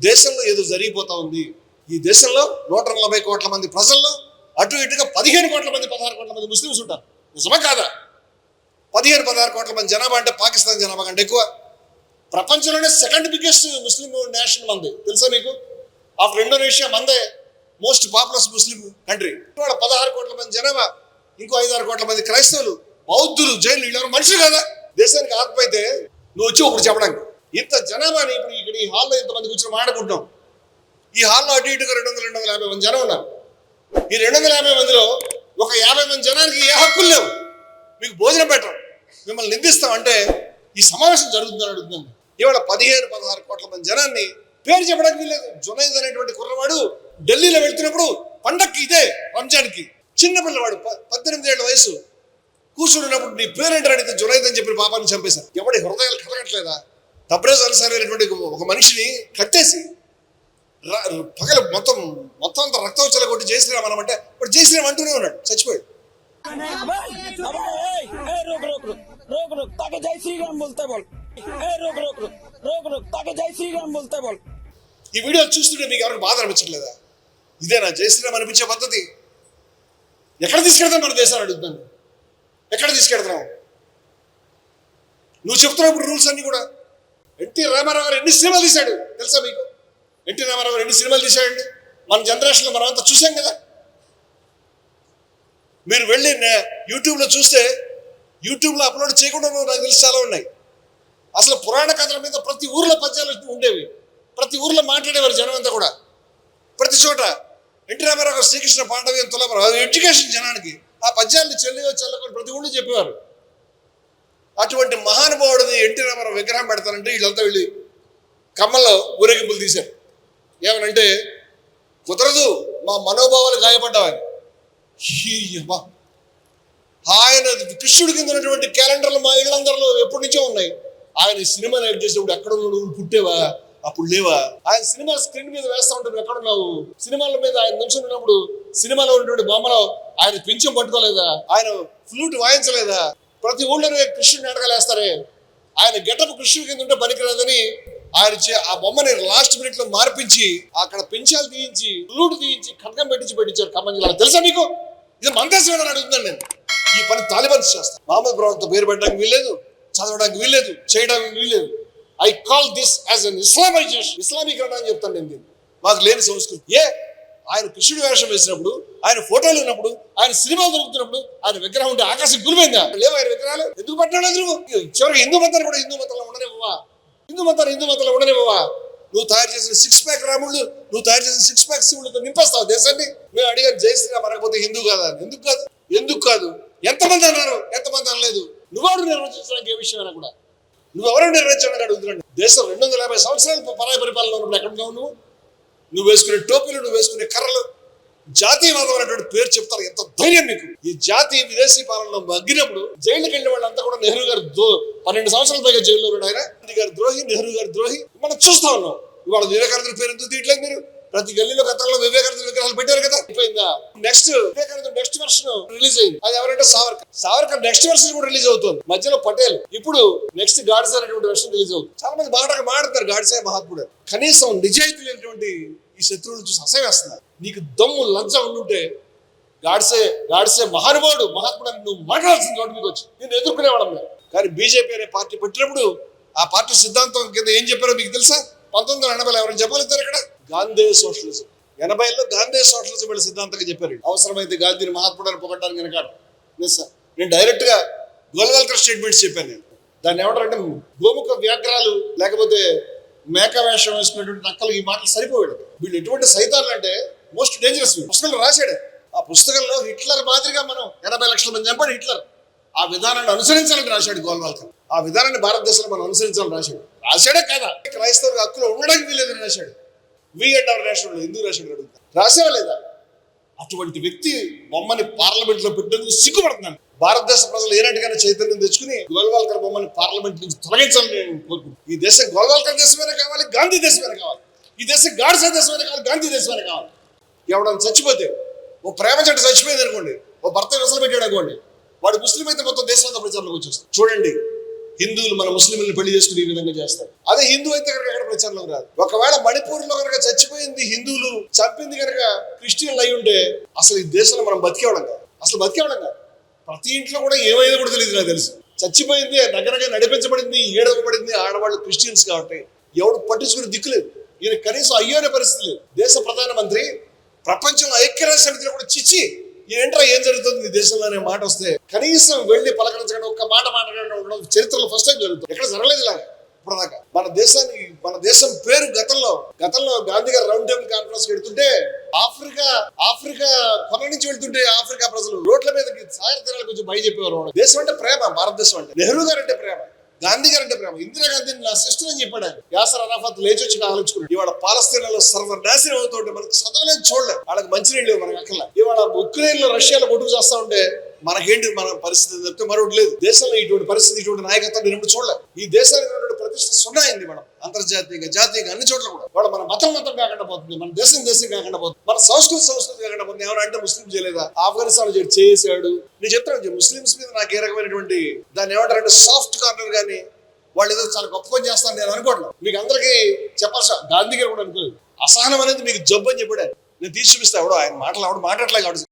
దేశంలో ఏదో జరిగిపోతా ఉంది. ఈ దేశంలో నూట నలభై కోట్ల మంది ప్రజల్లో అటు ఇటుగా పదిహేను కోట్ల మంది పదహారు కోట్ల మంది ముస్లిమ్స్ ఉంటారు. నిజమా కాదా? పదిహేను పదహారు కోట్ల మంది జనాభా అంటే పాకిస్తాన్ జనాభా కంటే ఎక్కువ. ప్రపంచంలోనే సెకండ్ బిగ్గెస్ట్ ముస్లిం నేషన్ మంది తెలుసా మీకు? ఆఫ్టర్ ఇండోనేషియా మందే మోస్ట్ పాపులస్ ముస్లిం కంట్రీ వాళ్ళ పదహారు కోట్ల మంది జనాభా ఇంకో ఐదారు కోట్ల మంది క్రైస్తవులు బౌద్ధులు జైలు వీళ్ళెవరు మనుషులు కదా? దేశానికి ఆత్మ అయితే నువ్వు వచ్చి ఒకటి చెప్పడానికి. ఇంత జనాభాని ఇప్పుడు ఇక్కడ ఈ హాల్లో ఇంతమంది కూర్చొని మాట్లాడుకుంటున్నాం. ఈ హాల్లో అటు ఇటుగా రెండు వందల రెండు వందల యాభై మంది జనం ఉన్నారు. ఈ రెండు వందల యాభై మందిలో ఒక యాభై మంది జనానికి ఏ హక్కులు లేవు? మీకు భోజనం పెట్టడం మిమ్మల్ని నిందిస్తాం అంటే ఈ సమావేశం జరుగుతుందని అడుగుతున్నాను. ఇవాళ పదిహేను పదహారు కోట్ల మంది జనాన్ని పేరు చెప్పడానికి వీలేదు జునైద్ అనేటువంటి కుర్రవాడు ఢిల్లీలో వెళ్తున్నప్పుడు పండక్కి ఇదే రంజాన్కి. చిన్నపిల్లవాడు ప- పద్దెనిమిది ఏళ్ళ వయసు. కూర్చున్నప్పుడు నీ పేరేంటి అడిగితే జునైద్ అని చెప్పి పాపాన్ని చంపేశారు. ఎవడి హృదయాలు కలగట్లేదా? తబ్రేజ్ అన్సారి అనేటువంటి ఒక మనిషిని కట్టేసి పగల మొత్తం మొత్తం అంత రక్త వచ్చేలా కొట్టి జయశ్రీరామ్ అనమంటే ఇప్పుడు జయశ్రీరామ్ అంటూనే ఉన్నాడు చచ్చిపోయాడు. ఈ వీడియో చూస్తుంటే మీకు ఎవరికి బాధ అనిపించట్లేదా? ఇదేనా జయశ్రీరామ్ అనిపించే పద్ధతి. ఎక్కడ తీసుకెడతాం మన దేశాన్ని అడుగుతున్నాను ఎక్కడ తీసుకెళ్తున్నావు నువ్వు చెప్తున్నావు ఇప్పుడు రూల్స్ అన్ని కూడా ఎన్టీ రామారావు గారు ఎన్ని సినిమాలు తీశాడు? తెలుసా మీకు? ఎన్టీ రామారావు గారు ఎన్ని సినిమాలు తీశాడండి? మన జనరేషన్లో మనం అంతా చూసాం కదా. మీరు వెళ్ళి యూట్యూబ్లో చూస్తే యూట్యూబ్లో అప్లోడ్ చేయకుండా నాకు తెలిసి చాలా ఉన్నాయి. అసలు పురాణ కథల మీద ప్రతి ఊర్లో పద్యాలు ఉండేవి. ప్రతి ఊర్లో మాట్లాడేవారు జనం అంతా కూడా. ప్రతి చోట ఎన్టీ రామారావు గారు శ్రీకృష్ణ పాండవి అని అది ఎడ్యుకేషన్ జనానికి. ఆ పద్యాలను చెల్లి చెల్లకొని ప్రతి ఊళ్ళో చెప్పేవారు. అటువంటి మహానుభావుడిని ఎన్టీ రామారావు విగ్రహం పెడతానంటే వీళ్ళంతా వెళ్ళి కమ్మల్లో ఊరేగింపులు తీశారు. ఏమనంటే కుదరదు మా మనోభావాలు గాయపడ్డావని ఆయన కృష్ణుడి కింద ఉన్నటువంటి క్యాలెండర్లు మా ఇళ్ళందరిలో ఎప్పటి నుంచో ఉన్నాయి. ఆయన సినిమా సినిమాలు యాక్ట్ ఎక్కడ నువ్వు పుట్టేవా? అప్పుడు లేవా? ఆయన సినిమా స్క్రీన్ మీద వేస్తా ఉంటాడు. ఎక్కడ ఉన్నావు? సినిమాల మీద ఆయన నిమిషం ఉన్నప్పుడు సినిమాలో ఉన్నటువంటి బొమ్మలో ఆయన పింఛం పట్టుకోలేదా? ఆయన ఫ్లూట్ వాయించలేదా? ప్రతి ఊళ్ళో కృష్ణుడి అడగలేస్తారే? ఆయన గెటప్ కృష్ణుడి కింద ఉంటే పనికిరాదని ఆయన చే- ఆ బొమ్మని లాస్ట్ మినిట్లో మార్పించి అక్కడ పెంచాలు తీయించి లూటు తీయించి ఖడ్గం పెట్టించి పెట్టించారు ఖమ్మం జిల్లా తెలుసా మీకు? ఇది మన అడుగుతున్నాను నేను. ఈ పని తాలిబన్స్ చేస్తాను మహమ్మద్ ప్రవక్త పేరు పెట్టడానికి వీల్లేదు చదవడానికి వీల్లేదు చేయడానికి వీల్లేదు. I call this as an Islamization ఇస్లామీకరణ అని చెప్తాను నేను దీన్ని. మాకు లేని సంస్కృతి. ఏ? ఆయన కృష్ణుడి వేషం వేసినప్పుడు ఆయన ఫోటోలు ఉన్నప్పుడు ఆయన సినిమాలు దొరుకుతున్నప్పుడు ఆయన విగ్రహం ఉంటే ఆకాశం గురిపోయిందా? లేవు ఆయన విగ్రహాలు? ఎందుకు పట్టినాడు నువ్వు చివరికి హిందూ మతాన్ని కూడా హిందూ మతంలో ఉండనివ్వవా హిందూ మతాన్ని హిందూ మతంలో ఉండనివ్వవా నువ్వు తయారు చేసిన సిక్స్ ప్యాక్ రాముళ్ళు నువ్వు తయారు చేసిన సిక్స్ ప్యాక్ శివులతో నింపేస్తావు దేశాన్ని. మేము అడిగాను జై శ్రీరామ్ అనకపోతే హిందూ కాదా? ఎందుకు కాదు? ఎందుకు కాదు? ఎంతమంది అన్నారు? ఎంతమంది అనలేదు. నువ్వెవరు నిర్వచించడానికి ఏ విషయమైనా కూడా? నువ్వెవరు నిర్వహించడానికి అడుగుతున్నాడు? దేశం రెండు వందల యాభై సంవత్సరాలు పరాయ పరిపాలన ఉన్నప్పుడు ఎక్కడ ఉన్నావు నువ్వు? నువ్వు వేసుకునే టోపీలు నువ్వు వేసుకునే కర్రలు జాతీయవాదం అనేటువంటి పేరు చెప్తారు. ఎంత ధైర్యం మీకు ఈ జాతి విదేశీ పాలనలో మగ్గినప్పుడు జైలుకి వెళ్ళిన వాళ్ళంతా కూడా నెహ్రూ గారు దో పన్నెండు సంవత్సరాల పైగా జైల్లో ఉన్నాడు ఆయన గారు ద్రోహి నెహ్రూ గారు ద్రోహి. మనం చూస్తా ఉన్నాం. ఇవాళ వివేకానంద పేరు ఎందుకు తీయట్లేదు మీరు? ప్రతి గల్లీలో గతంలో వివేకానంద విగ్రహాలు పెట్టారు కదా? అయిపోయిందా? Next Vivekananda next version release అయింది. అది ఎవరంటే సావర్కర్. సావర్కర్ నెక్స్ట్ వర్షన్ కూడా రిలీజ్ అవుతుంది. మధ్యలో పటేల్. ఇప్పుడు నెక్స్ట్ గాడ్సే అనేటువంటి వర్షన్ రిలీజ్ అవుతుంది. చాలా మంది బాగా మాట్లాడతారు గాడ్సే మహాత్ముడు. కనీసం నిజాయితీ లేనటువంటి ఈ శత్రువులను చూసి అసహ్యం వేస్తున్నారు నీకు దమ్ము లంచ ఉండుంటే గాడ్సే గాడ్సే మహానుభావుడు మహాత్ముడు అని నువ్వు మాట్లాడాల్సిన చోటు మీకు వచ్చి నేను ఎదుర్కొనేవాళ్ళం మేము. కానీ బీజేపీ అనే పార్టీ పెట్టినప్పుడు ఆ పార్టీ సిద్ధాంతం కింద ఏం చెప్పారో మీకు తెలుసా? పంతొమ్మిది వందల ఎనభైలో ఎవరైనా చెప్పగలుగుతారు ఇక్కడ? గాంధీ సోషలిజం. ఎనభైలో గాంధీ సోషలిజం వీళ్ళ సిద్ధాంతంగా చెప్పారు అవసరమైతే గాంధీని మహాత్ముడని అని పొగడానికి వెనకాడు. లేదు సార్. నేను డైరెక్ట్గా స్టేట్మెంట్స్ చెప్పాను నేను. దాన్ని ఏమంటారంటే గోముఖ వ్యాఘ్రాలు లేకపోతే మేక వేషం వేసినటువంటి నక్కలు ఈ మాటలు సరిపోయాడు వీళ్ళు ఎటువంటి సైతాలు అంటే మోస్ట్ డేంజరస్ పుస్తకాలు రాశాడు. ఆ పుస్తకంలో హిట్లర్ మాదిరిగా మనం ఎనభై లక్షల మంది చంపాడు హిట్లర్. ఆ విధానాన్ని అనుసరించాలని రాశాడు గోల్వాల్కర్. ఆ విధానాన్ని భారతదేశంలో మనం అనుసరించాలని రాశాడు. రాశాడే కదా? క్రైస్తవ హక్కులు ఉండడానికి వీలేదని రాశాడు. వి అండ్ అవర్ రేషన్ ఎందుకు రాశాడు అడుగుతా. రాసేవా లేదా? అటువంటి వ్యక్తి బొమ్మని పార్లమెంట్లో పెట్టేందుకు సిగ్గుపడుతున్నాను. భారతదేశ ప్రజలు ఏనాటికైనా చైతన్యం తెచ్చుకుని గోల్వాల్కర్ బొమ్మని పార్లమెంట్ నుంచి తొలగించాలని నేను కోరుకుంటున్నాను. ఈ దేశం గోల్వాల్కర్ దేశమైనా కావాలి గాంధీ దేశమైనా కావాలి. ఈ దేశం గాడ్సే దేశమైనా కావాలి గాంధీ దేశమైనా కావాలి. ఎవడన్నా చచ్చిపోతే ఓ ప్రేమ జంట చచ్చిపోయింది అనుకోండి ఓ భర్త విసలు పెట్టాడు అనుకోండి వాడు ముస్లిం అయితే మొత్తం దేశం అంతా ప్రచారంలోకి వచ్చేస్తుంది. చూడండి హిందువులు మన ముస్లింలను పెళ్ళి చేసుకుని ఈ విధంగా చేస్తారు. అదే హిందూ అయితే కనుక ఎక్కడ ప్రచారంలో రాదు. ఒకవేళ మణిపూర్లో కనుక చచ్చిపోయింది హిందువులు చంపింది కనుక క్రిస్టియన్లు అయి ఉంటే అసలు ఈ దేశంలో మనం బతికేవడం కాదు. అసలు బతికేవడం కాదు. ప్రతి ఇంట్లో కూడా ఏమైందో కూడా తెలియదు నాకు తెలుసు. చచ్చిపోయింది దగ్గరగా నడిపించబడింది ఏడవబడింది ఆడవాళ్ళు క్రిస్టియన్స్ కాబట్టి ఎవడు పట్టించుకుని దిక్కులేదు ఈయన కనీసం అయ్యోనే పరిస్థితి లేదు. దేశ ప్రధానమంత్రి ప్రపంచంలో ఐక్యరాజ్య సమితిలో కూడా చిచ్చి ఏంట్రా ఏం జరుగుతుంది ఈ దేశంలో అనే మాట వస్తే కనీసం వెళ్ళి పలకరించకుండా ఒక్క మాట మాట్లాడడం ఉండడం చరిత్రలో ఫస్ట్ టైం జరుగుతుంది. ఎక్కడ జరగలేదు ఇలా ఇప్పటిదాకా. మన దేశానికి మన దేశం పేరు గతంలో గతంలో Gandhi garu round table conference వెళ్తుంటే ఆఫ్రికా ఆఫ్రికా కొన నుంచి వెళ్తుంటే ఆఫ్రికా ప్రజలు రోడ్ల మీదకి సాగర తీరాలకు కొంచెం భయ చెప్పేవారు. దేశం అంటే ప్రేమ భారతదేశం అంటే. నెహ్రూ గారు అంటే ప్రేమ. గాంధీ గారు అంటే ప్రేమ ఇందిరాగాంధీని నా సిస్టర్ అని చెప్పాడు ఆయన. యాసర్ అరాఫత్ లేచి వచ్చి ఆలోచుకున్నాడు ఇవాళ పాలస్తీనాలో సర్వనాశనం అవుతుంటే మనకు చదవలేదు చూడలేదు వాళ్ళకి మంచినీళ్ళు లేవు మనకి అక్కల ఇవాళ ఉక్రెయిన్లో రష్యాలో కొట్టుకు చేస్తా ఉంటే మనకేంటి మన పరిస్థితి? తప్పితే మరొకటి లేదు. దేశంలో ఇటువంటి పరిస్థితి ఇటువంటి నాయకత్వం నేను చూడలేదు ఈ దేశానికి ప్రతిష్ట సున్నా అయింది మనం అంతర్జాతీయంగా జాతీయంగా అన్ని చోట్ల కూడా. వాడు మన మతం మతం కాకుండా పోతుంది మన దేశం దేశం కాకుండా పోతుంది మన సంస్కృతి సంస్కృతి కాకుండా పోతుంది. ఎవరు అంటే ముస్లిం చేయలేదా? ఆఫ్ఘనిస్తాన్ చేశాడు చేసాడు నేను చెప్తాను ముస్లిమ్స్ మీద నాకు ఏ రకమైనటువంటి దాన్ని ఏమంటారంటే సాఫ్ట్ కార్నర్ కానీ వాళ్ళు ఏదో చాలా గొప్ప పని చేస్తాను నేను అనుకోవట్లేదు మీకు అందరికీ చెప్పాల్సిన గాంధీ గారు కూడా అనుకోలేదు. అసహనం అనేది మీకు జబ్బు అని చెప్పాడు నేను తీసి చూపిస్తా ఎవడో ఆయన మాటలు ఎవడు మాట్లాడలేదు కాబట్టి.